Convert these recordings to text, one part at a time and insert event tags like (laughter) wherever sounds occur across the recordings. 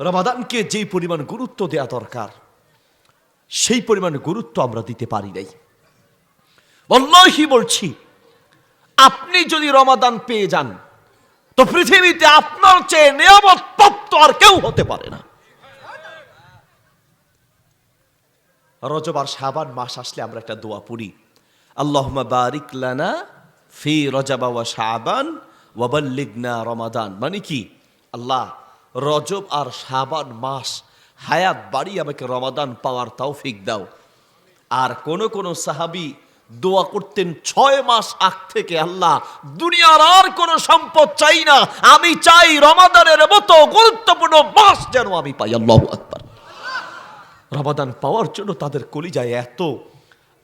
রমাদানকে যেই পরিমাণ গুরুত্ব দেয়া দরকার, সেই পরিমাণ গুরুত্ব আমরা দিতে পারি নাই। বল্লহি বলছি, আপনি যদি রমাদান পেয়ে যান, তো পৃথিবীতে আপনার চেয়ে নিয়ামত প্রাপ্ত আর কেউ হতে পারে না। রজব আর শাবান মাস আসলে আমরা একটা দোয়া পড়ি আল্লাহ বারিক লানা ফি রজাবা ওয়া শাবান ওয়া বাল্লিগনা রমাদান। মানে কি? আল্লাহ রজব আর শাবান মাস, হায়াত বাড়ি আমাকে রমাদান পাওয়ার তৌফিক দাও। আর কোন কোন সাহাবি দোয়া করতেন, ছয় মাস আগ থেকে আল্লাহ, দুনিয়ার আর কোন সম্পদ চাই না, আমি চাই রমাদানের মতো গুরুত্বপূর্ণ মাস যেন আমি পাই। আল্লাহ আকবার। রমাদান পাওয়ার জন্য তাদের কলিজায় এত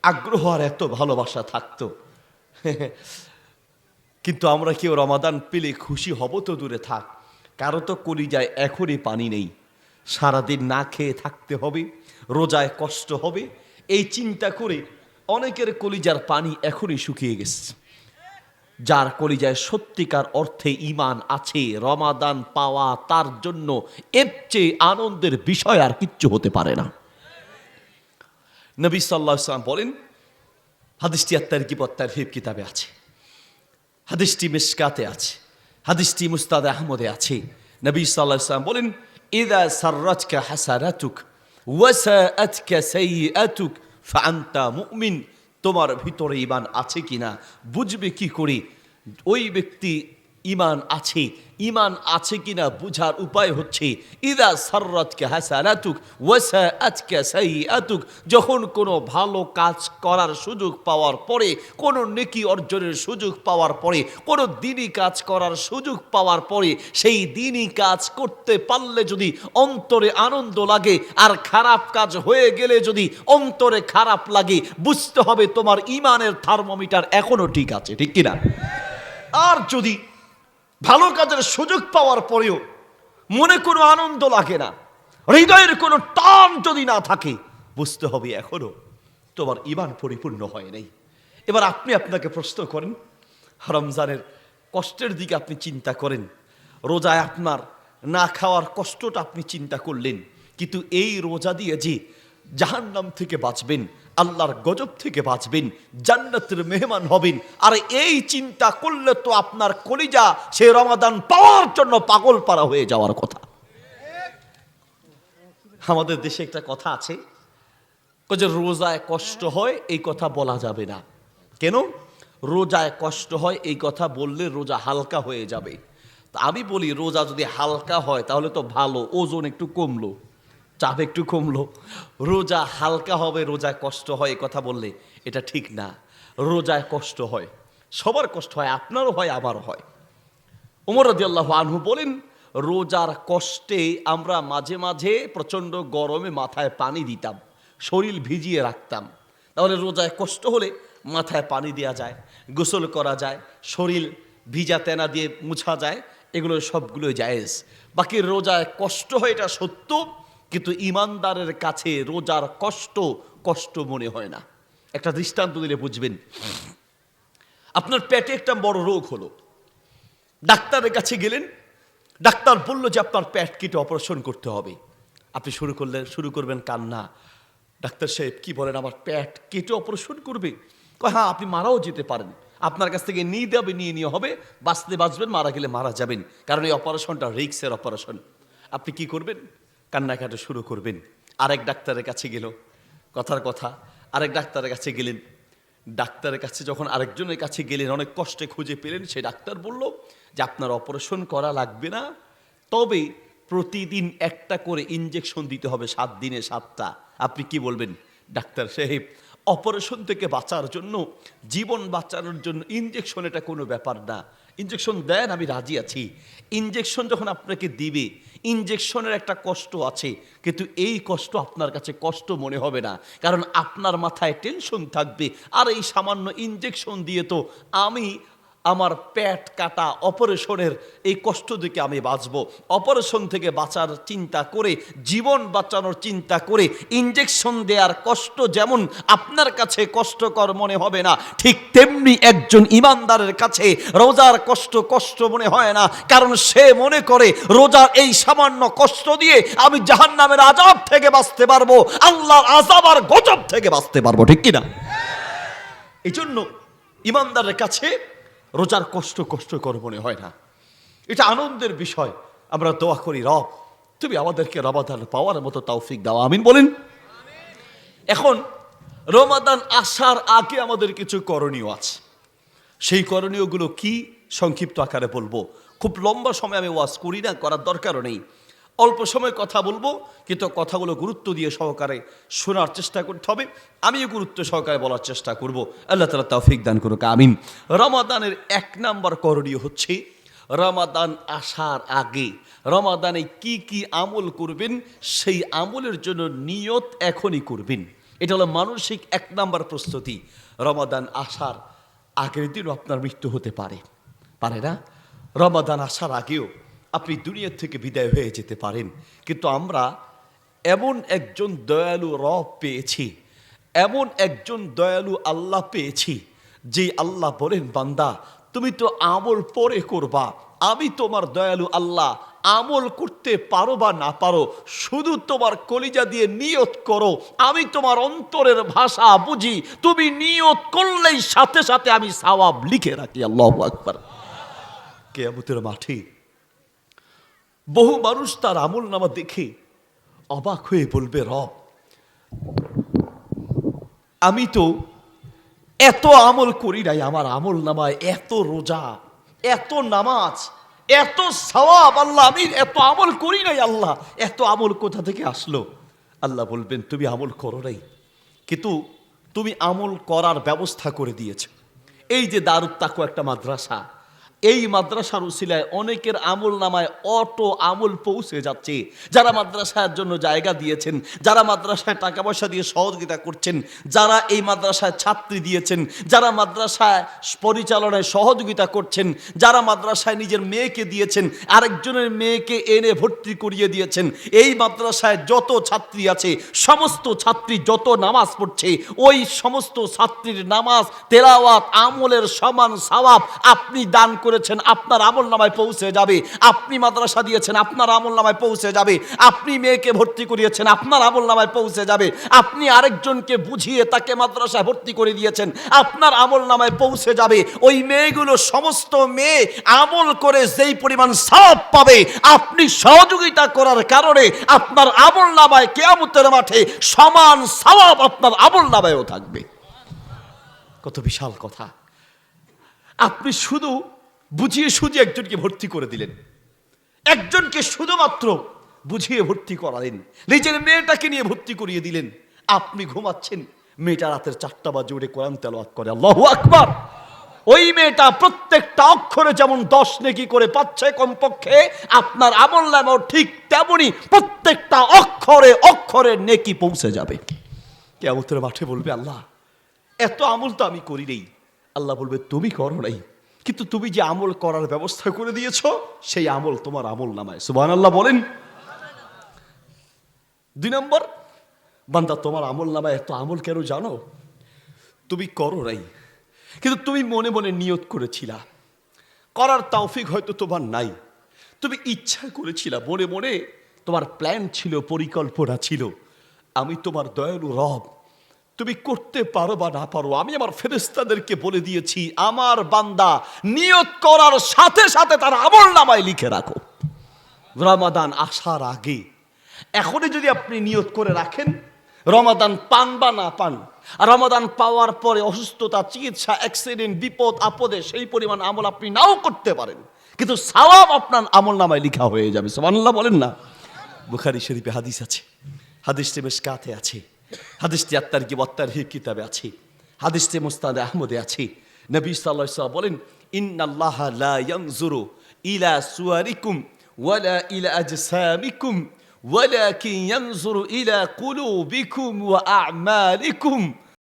আগ্রহ আর এত ভালোবাসা থাকতো। (laughs) কিন্তু আমরা কেউ রমাদান পেলে খুশি হব তো দূরে থাক। কারও তো কলিজায় এখনই পানি নেই। সারাদিন না খেয়ে থাকতে হবে, রোজায় কষ্ট হবে। এই চিন্তা করে অনেকের কলিজার পানি এখনই শুকিয়ে গেছে। যার কলিজায় সত্যিকার অর্থে ইমান আছে, রমাদান পাওয়া তার জন্য এর চেয়ে আনন্দের বিষয় আর কিচ্ছু হতে পারে না। নবী সাল্লাহ সাল্লাম বলেন, হাদিসটি আত্মার কি পত্তার হিব কিতাবে আছে। হাদিসটি মিসকাতে আছে। হাদিসটি মুস্তাদ আহমদে আছে। নবী সাল্লাহ সাল্লাম বলেন, ইদা সাররাতকা হাসারাতুক ওয়াসাআতকা সাইয়্যাতুক, ফাআনতা মুমিন। তোমার ভিতরে ইমান আছে কিনা? বুঝবে কি করে? ওই ব্যক্তি ইমান আছে ইমান আছে কিনা বুঝার উপায় হচ্ছে, ইদা সাররাতকে হাসানাতুক, ওয়াসাআতকা সাইয়্যাতুক। যখন কোনো ভালো কাজ করার সুযোগ পাওয়ার পরে, কোনো নেকি অর্জনের সুযোগ পাওয়ার পরে, কোনো দিনই কাজ করার সুযোগ পাওয়ার পরে, সেই দিনই কাজ করতে পারলে যদি অন্তরে আনন্দ লাগে আর খারাপ কাজ হয়ে গেলে যদি অন্তরে খারাপ লাগে, বুঝতে হবে তোমার ইমানের থার্মোমিটার এখনও ঠিক আছে, ঠিক কিনা? আর যদি ভালো কাজের সুযোগ পাওয়ার পরেও মনে কোনো আনন্দ লাগে না। হৃদয়ের কোনো টান যদি না থাকে, বুঝতে হবে এখনও তোমার ইমান পরিপূর্ণ হয় নাই। এবার আপনি আপনাকে প্রশ্ন করেন রমজানের কষ্টের দিকে আপনি চিন্তা করেন, রোজায় আপনার না খাওয়ার কষ্টটা আপনি চিন্তা করলেন, কিন্তু এই রোজা দিয়ে যে জাহান্নাম থেকে বাঁচবেন আল্লাহর গজব থেকে বাঁচবেন, জান্নাতের মেহমান হবেন। আর এই চিন্তা করলে তো আপনার কলিজা সে রমাদান পাওয়ার জন্য পাগল পারা হয়ে যাওয়ার কথা। আমাদের দেশে একটা কথা আছে যে রোজায় কষ্ট হয়, এই কথা বলা যাবে না। কেন? রোজায় কষ্ট হয়, এই কথা বললে রোজা হালকা হয়ে যাবে। তা আমি বলি, রোজা যদি হালকা হয়, তাহলে তো ভালো, ওজন একটু কমলো। চাপ একটু কমলো। রোজা হালকা হবে রোজায় কষ্ট হয় কথা বললে এটা ঠিক না। রোজায় কষ্ট হয়, সবার কষ্ট হয়, আপনারও হয়, আমারও হয়। উমর রদিয়াল্লাহ আনহু বলেন, রোজার কষ্টে আমরা মাঝে মাঝে প্রচণ্ড গরমে মাথায় পানি দিতাম, শরীর ভিজিয়ে রাখতাম। তাহলে রোজায় কষ্ট হলে মাথায় পানি দেওয়া যায়, গোসল করা যায়, শরীর ভিজা তেনা দিয়ে মুছা যায়, এগুলো সবগুলো জায়েজ। বাকি রোজায় কষ্ট হয়, এটা সত্য কিন্তু ইমানদারের কাছে রোজার কষ্ট কষ্ট মনে হয় না। একটা দৃষ্টান্ত দিলে বুঝবেন। আপনার পেটে একটা বড় রোগ হলো। ডাক্তারের কাছে গেলেন, ডাক্তার বলল যে আপনার পেট কেটে অপারেশন করতে হবে। আপনি শুরু করলেন শুরু করবেন কান্না। ডাক্তার সাহেব কি বলেন, আমার পেট কেটে অপারেশন করবে? হ্যাঁ আপনি মারাও যেতে পারেন। আপনার কাছ থেকে নিয়ে দেবে নিয়ে নিয়ে হবে। বাঁচতে বাঁচবেন, মারা গেলে মারা যাবেন। কারণ এই অপারেশনটা রিক্সের অপারেশন। আপনি কি করবেন? কান্নাকাটা শুরু করবেন। আরেক ডাক্তারের কাছে গেল। কথার কথা, আরেক ডাক্তারের কাছে গেলেন। ডাক্তারের কাছে যখন আরেকজনের কাছে গেলেন, অনেক কষ্টে খুঁজে পেলেন, সে ডাক্তার বলল যে, আপনার অপারেশন করা লাগবে না। তবে প্রতিদিন একটা করে ইঞ্জেকশন দিতে হবে সাত দিনে সাতটা। আপনি কি বলবেন? ডাক্তার সাহেব, অপারেশন থেকে বাঁচার জন্য, জীবন বাঁচানোর জন্য ইঞ্জেকশন এটা কোনো ব্যাপার না। ইঞ্জেকশন দেন, আমি রাজি আছি। ইঞ্জেকশন যখন আপনাকে দিবে ইঞ্জেকশনের একটা কষ্ট আছে, কিন্তু এই কষ্ট আপনার কাছে কষ্ট মনে হবে না। কারণ আপনার মাথায় টেনশন থাকবে। আর এই সামান্য ইঞ্জেকশন দিয়ে তো আমি আমার পেট কাটা অপারেশনের এই কষ্ট থেকে আমি বাঁচবো। অপারেশন থেকে বাঁচার চিন্তা করে, জীবন বাঁচানোর চিন্তা করে ইঞ্জেকশন দেওয়ার কষ্ট যেমন আপনার কাছে কষ্টকর মনে হবে না, ঠিক তেমনি একজন ইমানদারের কাছে রোজার কষ্ট কষ্ট মনে হয় না, কারণ সে মনে করে রোজার এই সামান্য কষ্ট দিয়ে আমি জাহান্নামের আজাব থেকে বাঁচতে পারব, আল্লাহর আজাব আর গজব থেকে বাঁচতে পারব, ঠিক কিনা? এই জন্য ইমানদারের কাছে রোজার কষ্ট কষ্টকর মনে হয় না। এটা আনন্দের বিষয়। আমরা দোয়া করি রব তুমি আমাদেরকে রমাদান পাওয়ার মতো তৌফিক দাও। আমিন বলেন। এখন রমাদান আসার আগে আমাদের কিছু করণীয় আছে। সেই করণীয়গুলো কি? সংক্ষিপ্ত আকারে বলব। খুব লম্বা সময় আমি ওয়াজ করি না করার দরকারও নেই। অল্প সময় কথা বলব, কিন্তু কথাগুলো গুরুত্ব দিয়ে সহকারে শোনার চেষ্টা করতে হবে। আমিও গুরুত্ব সহকারে বলার চেষ্টা করব। আল্লাহ তালা তৌফিক দান করুক, আমিন। রমাদানের এক নাম্বার করণীয় হচ্ছে রমাদান আসার আগে রমাদানে কি কি আমল করবেন, সেই আমলের জন্য নিয়ত এখনই করবেন। এটা হলো মানসিক এক নাম্বার প্রস্তুতি। রমাদান আসার আগের দিনও আপনার মৃত্যু হতে পারে। পারে না? রমাদান আসার আগেও আপনি দুনিয়া থেকে বিদায় হয়ে যেতে পারেন। কিন্তু আমরা এমন একজন দয়ালু রব পেয়েছি, এমন একজন দয়ালু আল্লাহ পেয়েছি যে আল্লাহ বলেন, বান্দা, তুমি তো আমল পরে করবা, আমি তোমার দয়ালু আল্লাহ, আমল করতে পারো বা না পারো, শুধু তোমার কলিজা দিয়ে নিয়ত করো, আমি তোমার অন্তরের ভাষা বুঝি, তুমি নিয়ত করলেই সাথে সাথে আমি সওয়াব লিখে রাখি, আল্লাহ আকবার। কেয়ামতের মাঠে বহু মানুষ তার আমল নামা দেখে অবাক হয়ে বলবে, রব, আমি তো এত আমল করি নাই, আমার আমল নামায় এত রোজা, এত নামাজ, এত সওয়াব, আল্লাহ, আমি এত আমল করি নাই, আল্লাহ, এত আমল কোথা থেকে আসলো? আল্লাহ বলবেন, তুমি আমল করো নাই, কিন্তু তুমি আমল করার ব্যবস্থা করে দিয়েছ। এই যে দারুদ তাকু একটা মাদ্রাসা এই মাদ্রাসার উসিলায় অনেকের আমল নামায় অটো আমল পৌঁছে যাচ্ছে। যারা মাদ্রাসার জন্য জায়গা দিয়েছেন, যারা মাদ্রাসায় টাকা পয়সা দিয়ে সহযোগিতা করছেন, যারা এই মাদ্রাসায় ছাত্রী দিয়েছেন, যারা মাদ্রাসায় পরিচালনায় সহযোগিতা করছেন, যারা মাদ্রাসায় নিজের মেয়েকে দিয়েছেন, আরেকজনের মেয়েকে এনে ভর্তি করিয়ে দিয়েছেন, এই মাদ্রাসায় যত ছাত্রী আছে, সমস্ত ছাত্রী যত নামাজ পড়ছে, ওই সমস্ত ছাত্রীর নামাজ, তেলাওয়াত, আমলের সমান সওয়াব আপনি দান করেছেন, আপনার আমল নামায় পৌঁছে যাবে। আপনি মাদ্রাসা দিয়েছেন, আপনার আমল নামায় পৌঁছে যাবে। আপনি মেয়েকে ভর্তি করিয়েছেন, আপনার আমল নামায় পৌঁছে যাবে। আপনি আরেকজনকে বুঝিয়ে তাকে মাদ্রাসায় ভর্তি করে দিয়েছেন, আপনার আমল নামায় পৌঁছে যাবে। ওই মেয়েগুলো সমস্ত মেয়ে আমল করে যেই পরিমাণ সওয়াব পাবে, আপনি সহযোগিতা করার কারণে আপনার আমল নামায় কেয়ামতের মাঠে সমান সওয়াব আপনার আমল নামায়ও থাকবে। কত বিশাল কথা। আপনি শুধু বুঝিয়ে সুঝিয়ে একজনকে ভর্তি করে দিলেন। একজনকে শুধুমাত্র বুঝিয়ে ভর্তি করালেন। নিজের মেয়েটাকে নিয়ে ভর্তি করিয়ে দিলেন। আপনি ঘুমাচ্ছেন। মেয়েটা রাতের চারটা বাজে, উঠে কোরআন তেলাওয়াত করে। আল্লাহু আকবার! ওই মেয়েটা প্রত্যেকটা অক্ষরে যেমন দশ নেকি করে পাচ্ছে কমপক্ষে, আপনার আমল নামেও ঠিক তেমনই প্রত্যেকটা অক্ষরে অক্ষরে নেকি পৌঁছে যাবে। কেমতের মাঠে বলবে, আল্লাহ, এত আমল তো আমি করি নেই। আল্লাহ বলবে, তুমি করো নাই। কিন্তু তুমি যে আমল করার ব্যবস্থা করে দিয়েছ, সেই আমল তোমার আমল নামায়। সুবান আল্লাহ বলেন। দুই নম্বর, বান্দা তোমার আমল নামায়, এত আমল কেন জানো? তুমি করো নাই। কিন্তু তুমি মনে মনে নিয়ত করেছিলা। করার তৌফিক হয়তো তোমার নাই। তুমি ইচ্ছা করেছিলা, মনে মনে তোমার প্ল্যান ছিল, পরিকল্পনা ছিল। আমি তোমার দয়ালু রব। তুমি করতে পারো বা না পারো, আমি আমার ফেরেস্তাদেরকে বলে দিয়েছি, আমার বান্দা নিয়ত করার সাথে সাথে তার আমল নামায় লিখে রাখো। রমাদান আসার আগে, এখনই যদি আপনি নিয়ত করে রাখেন, রমাদান পান বা না পান রমাদান পাওয়ার পরে অসুস্থতা, চিকিৎসা অ্যাক্সিডেন্ট বিপদ, আপদে সেই পরিমাণ আমল আপনি নাও করতে পারেন, কিন্তু সাওয়াব আপনার আমল নামায় লিখা হয়ে যাবে। সোমানুল্লাহ বলেন না? বুখারি শরীফে হাদিস আছে, হাদিসটি মেশকাতে আছে। হাদিসটি আত্মার কি আত্মার হি কিতাবে আছে? হাদিসটি মুস্তাদ আহমদে আছে। নবী সাল্লা সাল্লাম বলেন, ইন্নাল্লাহ ইলা সুয়ারিকুম ওয়ালা ইলা আজসামিকুম, ওয়ালাকিন ইয়ানজুরু ইলা কুলুবিকুম ওয়া আমালিকুম।